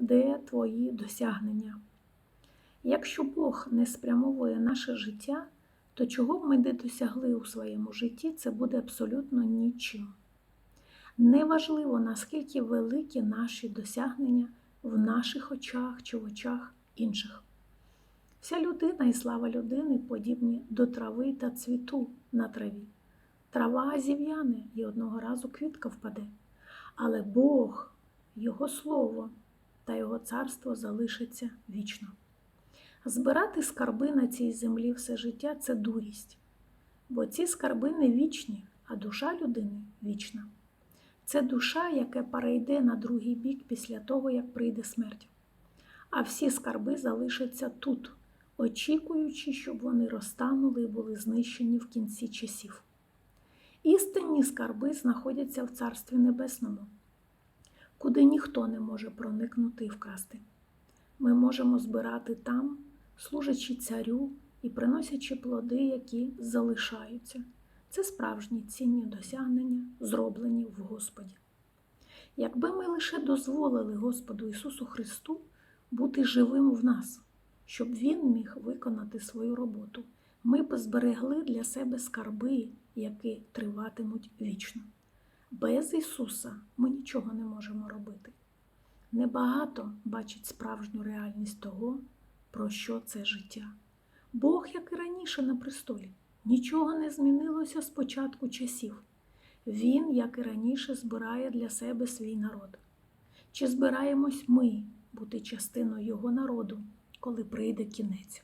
де твої досягнення. Якщо Бог не спрямовує наше життя, то чого б ми не досягли у своєму житті, це буде абсолютно нічим. Неважливо, наскільки великі наші досягнення в наших очах чи в очах інших. Вся людина і слава людини подібні до трави та цвіту на траві. Трава зів'яне і одного разу квітка впаде. Але Бог, Його Слово та Його царство залишиться вічно. Збирати скарби на цій землі все життя це дурість, бо ці скарби не вічні, а душа людини вічна. Це душа, яка перейде на другий бік після того, як прийде смерть. А всі скарби залишаться тут, очікуючи, щоб вони розтанули і були знищені в кінці часів. Істинні скарби знаходяться в Царстві Небесному, куди ніхто не може проникнути і вкрасти. Ми можемо збирати там, служачи царю і приносячи плоди, які залишаються. Це справжні цінні досягнення, зроблені в Господі. Якби ми лише дозволили Господу Ісусу Христу бути живим в нас, щоб Він міг виконати свою роботу, ми б зберегли для себе скарби, які триватимуть вічно. Без Ісуса ми нічого не можемо робити. Небагато бачить справжню реальність того, про що це життя. Бог, як і раніше на престолі, нічого не змінилося з початку часів. Він, як і раніше, збирає для себе свій народ. Чи збираємось ми бути частиною Його народу, коли прийде кінець?